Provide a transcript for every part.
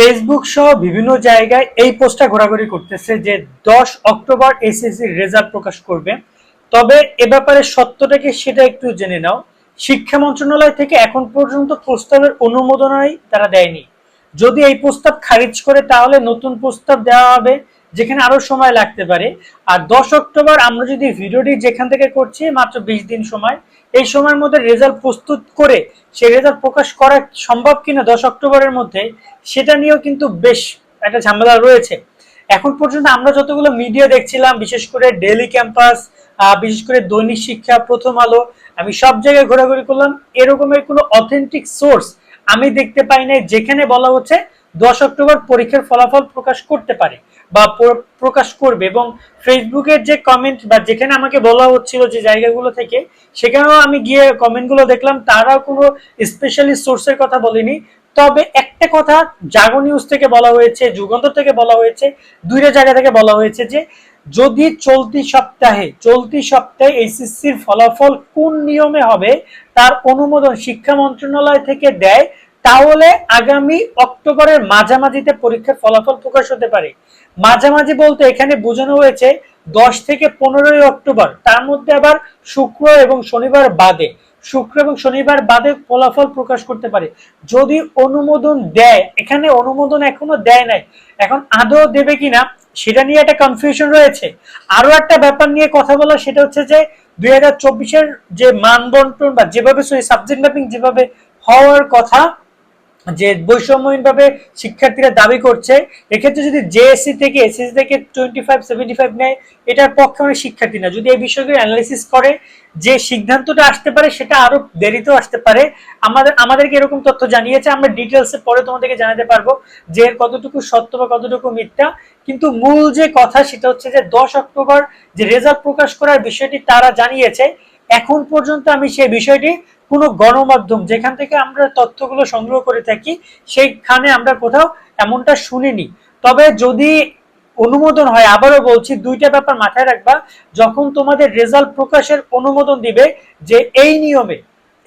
Facebook সহ বিভিন্ন জায়গায় এই পোস্টটা ঘোরাঘুরি করতেছে যে দশ অক্টোবর এসএসসি রেজাল্ট প্রকাশ করবে। তবে এ ব্যাপারে সত্যটাকে সেটা একটু জেনে নাও। শিক্ষা মন্ত্রণালয় থেকে এখন পর্যন্ত প্রস্তাবের অনুমোদনাই তারা দেয়নি। যদি এই প্রস্তাব খারিজ করে তাহলে নতুন প্রস্তাব দেওয়া হবে যেখানে আরও সময় লাগতে পারে। আর দশ অক্টোবর আমরা যদি ভিডিওটি যেখান থেকে করছি, মাত্র বিশ দিন সময়, এই সময়ের মধ্যে রেজাল্ট প্রস্তুত করে সেই রেজাল্ট প্রকাশ করা সম্ভব কিনা দশ অক্টোবরের মধ্যে, সেটা নিয়েও কিন্তু বেশ একটা ঝামেলা রয়েছে। এখন পর্যন্ত আমরা যতগুলো মিডিয়া দেখছিলাম, বিশেষ করে ডেলি ক্যাম্পাস বিশেষ করে দৈনিক শিক্ষা, প্রথম আলো, আমি সব জায়গায় ঘোরাঘুরি করলাম, এরকমের কোনো অথেন্টিক সোর্স আমি দেখতে পাই নাই, যেখানে বলা হচ্ছে দশ অক্টোবর পরীক্ষার ফলাফল প্রকাশ করতে পারে বা প্রকাশ করবে এবং ফেসবুকের যে কমেন্ট বা যেখানে আমাকে বলা হচ্ছিল যে জায়গাগুলো থেকে, সেখানেও আমি গিয়ে কমেন্টগুলো দেখলাম, তারাও কোনো স্পেশালি সোর্সের কথা বলেনি। তবে একটা কথা জাগো নিউজ থেকে বলা হয়েছে, যুগান্তর থেকে বলা হয়েছে, দুইটা জায়গা থেকে বলা হয়েছে যে, যদি চলতি সপ্তাহে চলতি সপ্তাহে এইচএসসির ফলাফল কোন নিয়মে হবে, তার অনুমোদন শিক্ষা মন্ত্রণালয় থেকে দেয় তাহলে আগামী অক্টোবরের মাঝামাঝিতে পরীক্ষার ফলাফল প্রকাশ হতে পারে। মাঝামাঝি বলতে এখানে বোঝানো হয়েছে দশ থেকে পনেরোই অক্টোবর, তার মধ্যে আবার শুক্র এবং শনিবার বাদে। শুক্র এবং শনিবার বাদে ফলাফল প্রকাশ করতে পারে। যদি অনুমোদন দেয়, এখানে অনুমোদন এখনও দেয় নাই। এখন আদৌ দেবে কিনা, সেটা নিয়ে একটা কনফিউশন রয়েছে। আরও একটা ব্যাপার নিয়ে কথা বলা, সেটা হচ্ছে যে দুই হাজার চব্বিশের যে মান বন্টন বা যেভাবে সাবজেক্ট ম্যাপিং যেভাবে হওয়ার কথা যে বৈষম্যহীনভাবে শিক্ষার্থীরা দাবি করছে, এক্ষেত্রে যদি জেএসসি থেকে এসএসসি থেকে টোয়েন্টি ফাইভ সেভেন্টি ফাইভ নেয়, এটার পক্ষে অনেক শিক্ষার্থী না। যদি এই বিষয়গুলো অ্যানালাইসিস করে, যে সিদ্ধান্তটা আসতে পারে, সেটা আরও দেরিতেও আসতে পারে। আমাদের, আমাদেরকে এরকম তথ্য জানিয়েছে, আমরা ডিটেলসে পরে তোমাদেরকে জানাতে পারব যে কতটুকু সত্য বা কতটুকু মিথ্যা। কিন্তু মূল যে কথা, সেটা হচ্ছে যে দশ অক্টোবর যে রেজাল্ট প্রকাশ করার বিষয়টি তারা জানিয়েছে, এখন পর্যন্ত আমি সেই বিষয়টি কোনো গণমাধ্যম যেখান থেকে আমরা তথ্যগুলো সংগ্রহ করে থাকি, সেইখানে আমরা কোথাও এমনটা শুনিনি। তবে যদি অনুমোদন হয়, আবারও বলছি, দুইটা ব্যাপার মাথায় রাখবা। যখন তোমাদের রেজাল্ট প্রকাশের অনুমোদন দিবে যে এই নিয়মে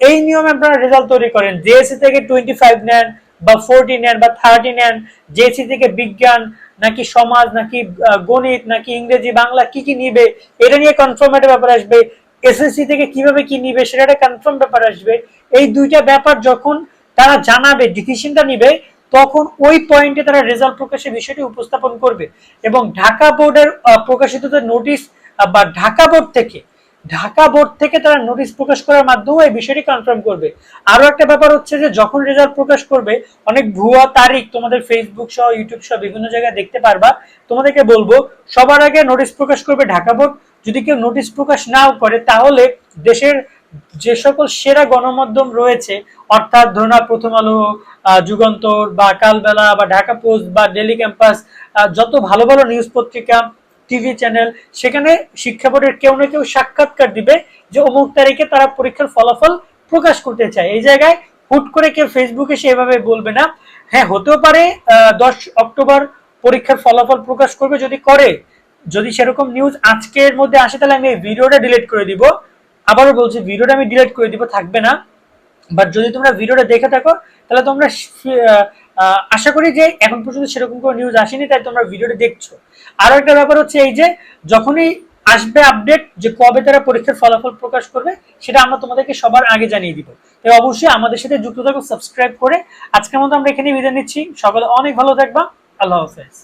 এই নিয়মে আপনারা রেজাল্ট তৈরি করেন। জেএসসি থেকে টোয়েন্টি ফাইভ নেন বা ফোরটি নেন বা থার্টি নেন জেএসসি থেকে বিজ্ঞান, নাকি সমাজ, নাকি গণিত, নাকি ইংরেজি, বাংলা, কি কি নিবে, এটা নিয়ে কনফার্ম একটা ব্যাপার আসবে। এসএসসি থেকে কীভাবে কি নিবে সেটা একটা কনফার্ম ব্যাপার আসবে। এই দুইটা ব্যাপার যখন তারা জানাবে ডিসিশনটা নিবে, তখন ওই পয়েন্টে তারা রেজাল্ট প্রকাশের বিষয়টি উপস্থাপন করবে। এবং ঢাকা বোর্ডের প্রকাশিত যে নোটিশ বা ঢাকা বোর্ড থেকে, ঢাকা বোর্ড থেকে তারা নোটিশ প্রকাশ করার মাধ্যমে এই বিষয়টি কনফার্ম করবে। আরও একটা ব্যাপার হচ্ছে যে, যখন রেজাল্ট প্রকাশ করবে, অনেক ভুয়া তারিখ তোমাদের ফেসবুক সহ ইউটিউব সহ বিভিন্ন জায়গায় দেখতে পারবা। তোমাদেরকে বলব, সবার আগে নোটিশ প্রকাশ করবে ঢাকা বোর্ড যদি কেউ নোটিশ প্রকাশ নাও করে, তাহলে দেশের যে সকল সেরা গণমাধ্যম রয়েছে, অর্থাৎ ধরুন প্রথম আলো যুগান্তর বা কালবেলা বা ঢাকা পোস্ট বা ডেলি ক্যাম্পাস যত ভালো ভালো নিউজ পত্রিকা, টিভি চ্যানেল, সেখানে শিক্ষা বোর্ডের কেউ না কেউ সাক্ষাৎকার দিবে যে অমুক তারিখে তারা পরীক্ষার ফলাফল প্রকাশ করতে চায়। এই জায়গায় হুট করে কেউ ফেসবুকে সেভাবে বলবে না। হ্যাঁ হতেও পারে দশ অক্টোবর পরীক্ষার ফলাফল প্রকাশ করবে যদি করে। যদি সেরকম নিউজ আজকের মধ্যে আসে, তাহলে আমি এই ভিডিওটা ডিলিট করে দিব। আবারও বলছি ভিডিওটা আমি ডিলিট করে দিব, থাকবে না। বাট যদি তোমরা ভিডিওটা দেখে থাকো, তাহলে তোমরা আশা করি যে এখন পর্যন্ত সেরকম কোনো নিউজ আসেনি, তাই তোমরা ভিডিওটা দেখছ। আরও একটা ব্যাপার হচ্ছে এই যে, যখনই আসবে আপডেট যে কবে তারা পরীক্ষার ফলাফল প্রকাশ করবে, সেটা আমরা তোমাদেরকে সবার আগে জানিয়ে দিব। তাই অবশ্যই আমাদের সাথে যুক্ত থাকো সাবস্ক্রাইব করে। আজকের মতো আমরা এখানে বিদায় নিচ্ছি। সকলে অনেক ভালো থাকবা। আল্লাহ হাফেজ।